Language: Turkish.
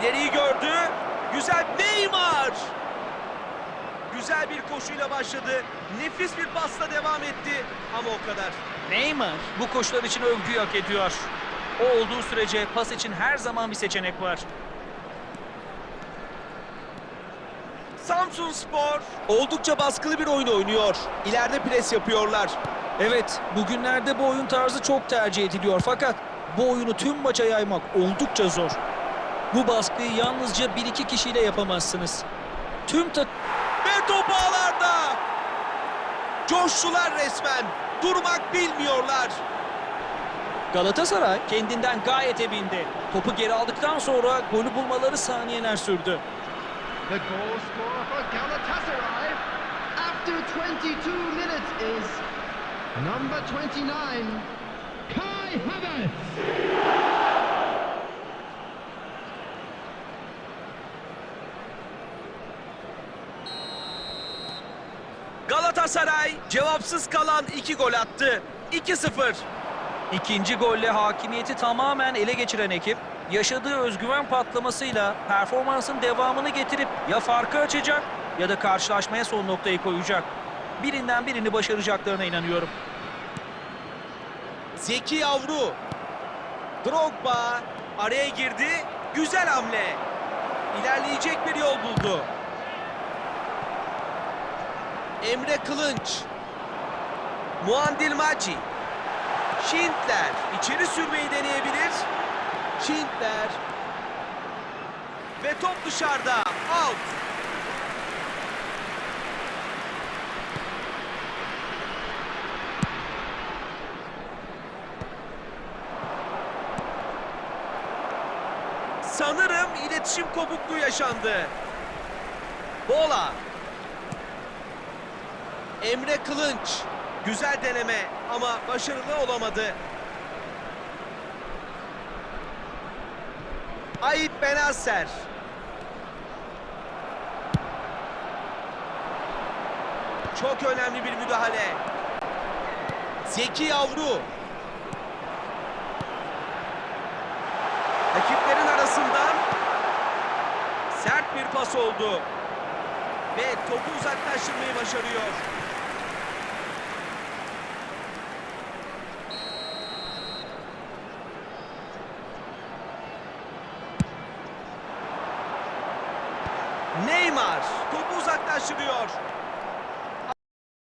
İleriyi gördü. Güzel Neymar. Güzel bir koşuyla başladı. Nefis bir pasla devam etti. Ama o kadar. Neymar bu koşular için övgü hak ediyor. O olduğu sürece pas için her zaman bir seçenek var. Samsun Spor oldukça baskılı bir oyun oynuyor. İleride pres yapıyorlar. Evet, bugünlerde bu oyun tarzı çok tercih ediliyor fakat bu oyunu tüm maça yaymak oldukça zor. Bu baskıyı yalnızca bir iki kişiyle yapamazsınız. Tüm tak Ve top. Coştular resmen. Durmak bilmiyorlar. Galatasaray kendinden gayet emindi. Topu geri aldıktan sonra golü bulmaları saniyeler sürdü. The goal scorer for Galatasaray after 22 minutes is number 29, Kai Havertz. Galatasaray cevapsız kalan iki gol attı. 2-0. İkinci golle hakimiyeti tamamen ele geçiren ekip, yaşadığı özgüven patlamasıyla performansın devamını getirip ya farkı açacak ya da karşılaşmaya son noktayı koyacak. Birinden birini başaracaklarına inanıyorum. Zeki Yavru. Drogba araya girdi. Güzel hamle. İlerleyecek bir yol buldu. Emre Kılınç. Muandil Maci. Schindler içeri sürmeyi deneyebilir. Schindler. Ve top dışarıda. Out. Sanırım iletişim kopukluğu yaşandı. Bola. Emre Kılınç. Güzel deneme ama başarılı olamadı. Ait Benaser. Çok önemli bir müdahale. Zeki Yavru. Rakiplerin arasından sert bir pas oldu. Ve topu uzaklaştırmayı başarıyor. Neymar topu uzaklaştırıyor.